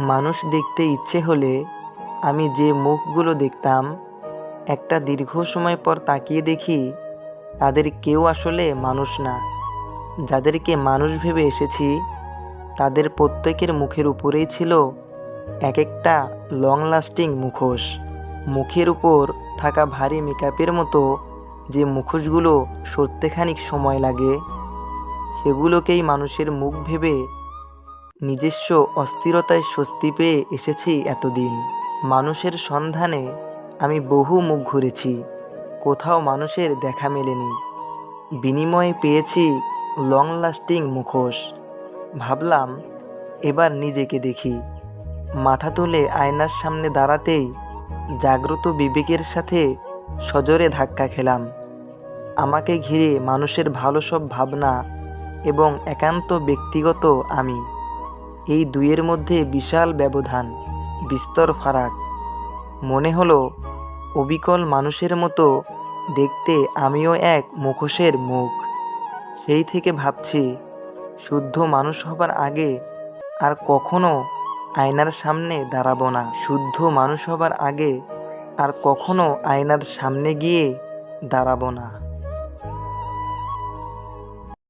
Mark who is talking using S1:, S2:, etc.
S1: মানুষ দেখতে ইচ্ছে হলে আমি যে মুখগুলো দেখতাম, একটা দীর্ঘ সময় পর তাকিয়ে দেখি তাদের কেউ আসলে মানুষ না। যাদেরকে মানুষ ভেবে এসেছি, তাদের প্রত্যেকের মুখের উপরেই ছিল এক একটা লং লাস্টিং মুখোশ। মুখের উপর থাকা ভারী মেকআপের মতো যে মুখোশগুলো সত্যিখানিক সময় লাগে, সেগুলোকেই মানুষের মুখ ভেবে নিজস্ব অস্থিরতায় স্বস্তি পেয়ে এসেছি এতদিন। মানুষের সন্ধানে আমি বহু মুখ ঘুরেছি। কোথাও মানুষের দেখা মেলেনি। বিনিময়ে পেয়েছি লং লাস্টিং মুখোশ। ভাবলাম, এবার নিজেকে দেখি। মাথা তুলে আয়নার সামনে দাঁড়াতেই জাগ্রত বিবেকের সাথে সজোরে ধাক্কা খেলাম। আমাকে ঘিরে মানুষের ভালো সব ভাবনা এবং একান্ত ব্যক্তিগত আমি এই দুইয়ের মধ্যে বিশাল ব্যবধান, বিস্তর ফারাক। মনে হলো, অবিকল মানুষের মতো দেখতে আমিও এক মুখোশের মুখ। সেই থেকে ভাবছি, শুদ্ধ মানুষ হবার আগে আর কখনো আয়নার সামনে দাঁড়াবো না। শুদ্ধ মানুষ হবার আগে আর কখনো আয়নার সামনে গিয়ে দাঁড়াবো না।